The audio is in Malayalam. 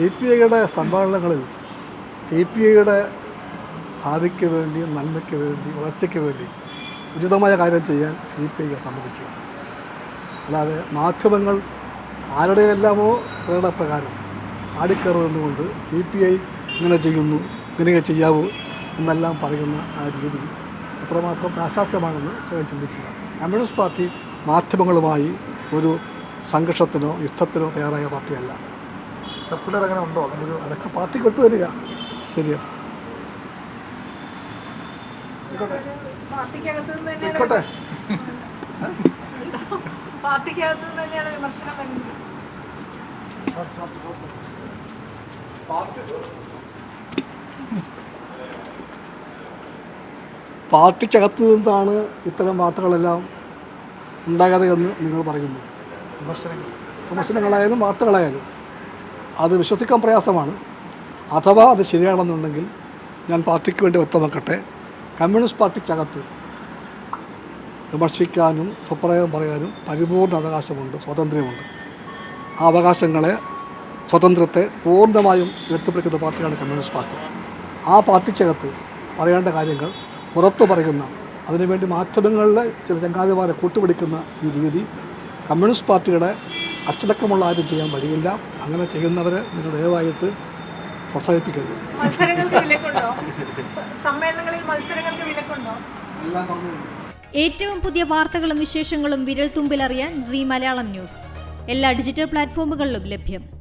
സി പി ഐയുടെ സമ്മേളനങ്ങളിൽ സി പി ഐയുടെ ഭാവിക്ക് വേണ്ടി നന്മയ്ക്ക് വേണ്ടി വളർച്ചയ്ക്ക് വേണ്ടി ഉചിതമായ കാര്യം ചെയ്യാൻ സി പി ഐയെ സമ്മതിക്കുക അല്ലാതെ മാധ്യമങ്ങൾ ആരുടെയെല്ലാമോ പ്രകടനപ്രകാരം ചാടിക്കയറുന്നതുകൊണ്ട് സി പി ഐ ഇങ്ങനെ ചെയ്യുന്നു ഇങ്ങനെയൊക്കെ ചെയ്യാവൂ എന്നെല്ലാം പറയുന്ന ആ രീതി അത്രമാത്രം പ്രാശാസ്യമാണെന്ന് സ്വയം ചിന്തിക്കുക. കമ്മ്യൂണിസ്റ്റ് പാർട്ടി മാധ്യമങ്ങളുമായി ഒരു സംഘർഷത്തിനോ യുദ്ധത്തിനോ തയ്യാറായ പാർട്ടിയല്ല. സർക്കുലർ അങ്ങനെ ഉണ്ടോ? അങ്ങനൊരു അതൊക്കെ പാർട്ടിക്ക് വിട്ടു തരിക ശരിയാണ് ആയിക്കോട്ടെ. പാർട്ടിക്കകത്ത് നിന്നാണ് ഇത്തരം വാർത്തകളെല്ലാം ഉണ്ടാകാതെ എന്ന് നിങ്ങൾ പറയുന്നു. വിമർശനങ്ങൾ. വിമർശനങ്ങളായാലും വാർത്തകളായാലും. അത് വിശ്വസിക്കാൻ പ്രയാസമാണ്. അഥവാ അത് ശരിയാണെന്നുണ്ടെങ്കിൽ ഞാൻ പാർട്ടിക്ക് വേണ്ടി വ്യക്തമാക്കട്ടെ. കമ്മ്യൂണിസ്റ്റ് പാർട്ടിക്കകത്ത് വിമർശിക്കാനും അഭിപ്രായം പറയാനും പരിപൂർണ അവകാശമുണ്ട് സ്വാതന്ത്ര്യമുണ്ട്. ആ അവകാശങ്ങളെ സ്വാതന്ത്ര്യത്തെ പൂർണമായും ഉയർത്തിപ്പിടിക്കുന്ന പാർട്ടിയാണ് കമ്മ്യൂണിസ്റ്റ് പാർട്ടി. ആ പാർട്ടിക്കകത്ത് പറയേണ്ട കാര്യങ്ങൾ പുറത്തു പറയുന്ന അതിനുവേണ്ടി മാധ്യമങ്ങളിലെ ചില ചങ്ങാതിമാരെ കൂട്ടുപിടിക്കുന്ന ഈ രീതി കമ്മ്യൂണിസ്റ്റ് പാർട്ടിയുടെ അച്ചടക്കമുള്ള ആരും ചെയ്യാൻ വഴിയില്ല. അങ്ങനെ ചെയ്യുന്നവരെ നിങ്ങൾ ദയവായിട്ട് പ്രോത്സാഹിപ്പിക്കരുത്. ഏറ്റവും പുതിയ വാർത്തകളും വിശേഷങ്ങളും വിരൽ തുമ്പിലറിയാൻ സി മലയാളം ന്യൂസ്. എല്ലാ ഡിജിറ്റൽ പ്ലാറ്റ്ഫോമുകളിലും ലഭ്യം.